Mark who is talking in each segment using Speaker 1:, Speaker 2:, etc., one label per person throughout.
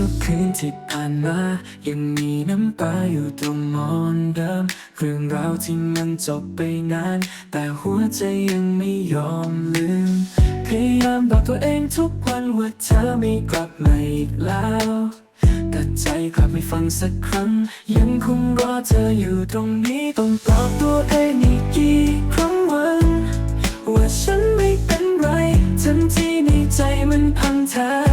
Speaker 1: ทุกคืนที่ผ่านมา ยังมีน้ำตาอยู่ตรงมอนเดิม เรื่องราวที่มันจบไปนาน แต่หัวใจยังไม่ยอมลืม พยายามบอกตัวเองทุกวันว่าเธอไม่กลับมาอีกแล้ว แต่ใจกลับไม่ฟังสักครั้ง ยังคงรอเธออยู่ตรงนี้ต้องปลอบตัวเองอีกกี่ครั้งวันว่าฉันไม่เป็นไร ทันทีในใจมันพังแท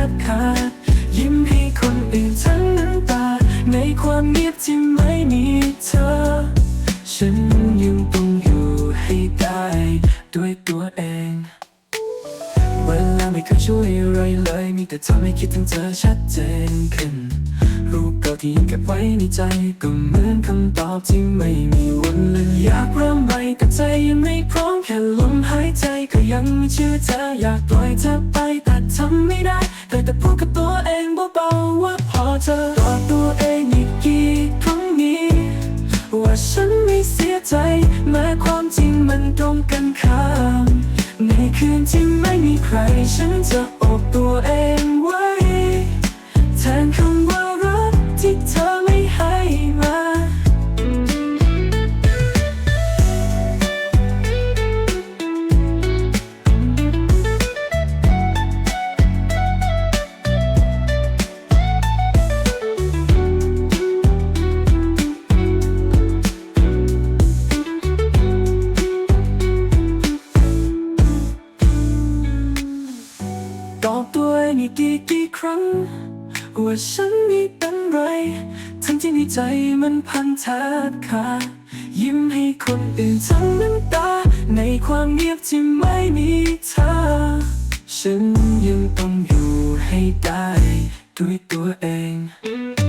Speaker 1: ยังต้องอยู่ให้ได้ด้วยตัวเอง เวลาไม่เคยช่วยอะไรเลย มีแต่ทำให้คิดถึงเธอชัดเจนขึ้น รูปเก่าที่ยังเก็บไว้ในใจ ก็เหมือนคำตอบที่ไม่มีวันเลือนอยากเริ่มใหม่แต่ใจยังไม่พร้อมแค่ลมหายใจก็ยังไม่เชื่อเธออยากปล่อยเธอไปแต่ทำไม่ได้ แต่แต่พูดกับตัวเองเบาๆว่าพอเธอตอบตัวเอง ใจ แม้ความจริงมันตรงกันข้าม ในคืนที่ไม่มีใครฉันจะ อีกกี่กี่ครั้ง ว่าฉันไม่เป็นไร ทั้งที่ในใจมันพันแทบขาดยิ้มให้คนอื่นทั้งน้ำตา ในความเงียบที่ไม่มีเธอ ฉันยังต้องอยู่ให้ได้ ด้วยตัวเอง